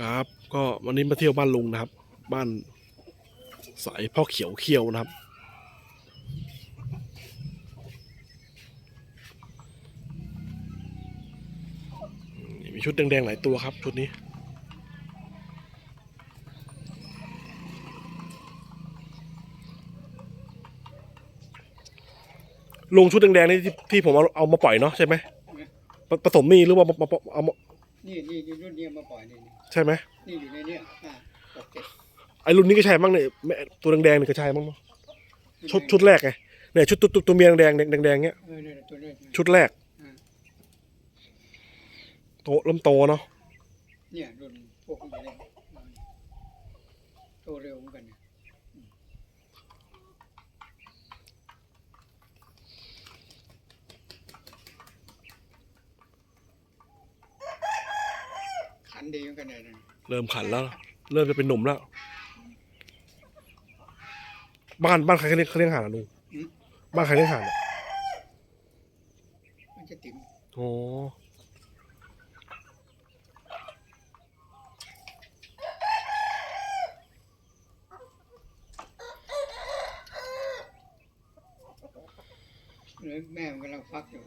ครับ ก็วันนี้มาเที่ยวบ้านลุงนะครับ บ้านสายพ่อเขียวเคียวนะครับ มีชุดแดงๆหลายตัวครับ ชุดนี้ลงชุดแดงๆนี่ที่ผมเอาเอามาปล่อยเนาะใช่ไหมผสมนี่หรือว่ามามาเอามา นี่นี่นี่รุ่นนี้เอามาปล่อยนี่นี่ใช่ไหมนี่อยู่ในเนี้ยอ่าหกเจ็ดไอ้รุ่นนี้ก็ใช่มั้งเนี่ยแม่ตัวแดงๆนี่ก็ใช่มั้งชุดชุดแรกไงเนี่ยชุดตัวตัวตัวเมียแดงๆแดงๆเงี้ย เออเนี่ยตัวนี้ชุดแรกอ่าโตเริ่มโตเนาะเนี่ยรุ่นพวกนี้เลยโตเร็วเหมือนกันเนี่ย ขันดีเหมือนกันเนี่ยนะเริ่มขันแล้ว เริ่มจะเป็นหนุ่มแล้ว บ้านบ้านใครเขาเลี้ยงเขาเลี้ยงห่านอะลุงบ้านใครเลี้ยงห่านอะมันจะติ๋มโอ้เลยแม่มันกำลังฟักอยู่